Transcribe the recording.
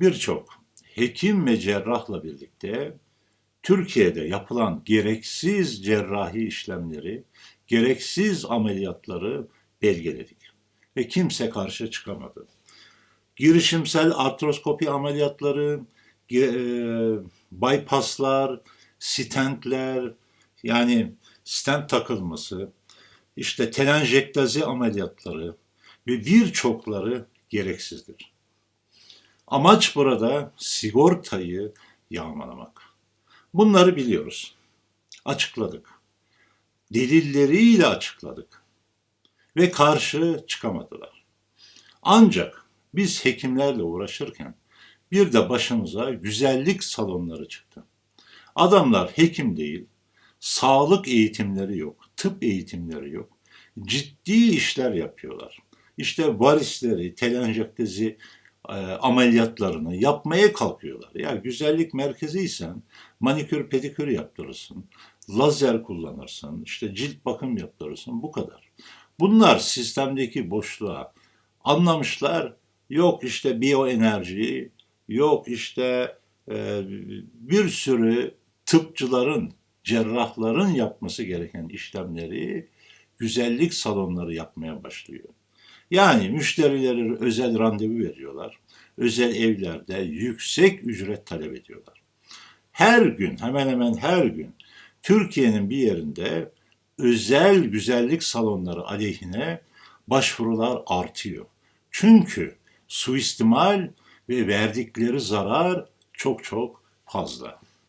birçok hekim ve cerrahla birlikte Türkiye'de yapılan gereksiz cerrahi işlemleri, gereksiz ameliyatları belgeledik. Ve kimse karşı çıkamadı. Girişimsel artroskopi ameliyatları, e, bypasslar, stentler, yani stent takılması, işte telanjektazi ameliyatları ve birçokları gereksizdir. Amaç burada sigortayı yağmalamak. Bunları biliyoruz. Açıkladık. Delilleriyle açıkladık. Ve karşı çıkamadılar. Ancak biz hekimlerle uğraşırken bir de başımıza güzellik salonları çıktı. Adamlar hekim değil, sağlık eğitimleri yok, tıp eğitimleri yok. Ciddi işler yapıyorlar. İşte varisleri, telanjektezi e, ameliyatlarını yapmaya kalkıyorlar. Ya güzellik merkeziysen manikür pedikür yaptırırsın, lazer kullanırsın, işte cilt bakım yaptırırsın bu kadar. Bunlar sistemdeki boşluğa anlamışlar. Yok işte biyoenerji, yok işte e, bir sürü tıpçıların, cerrahların yapması gereken işlemleri güzellik salonları yapmaya başlıyor. Yani müşterilere özel randevu veriyorlar. Özel evlerde yüksek ücret talep ediyorlar. Her gün, hemen hemen her gün Türkiye'nin bir yerinde özel güzellik salonları aleyhine başvurular artıyor. Çünkü suistimal ve verdikleri zarar çok çok fazla.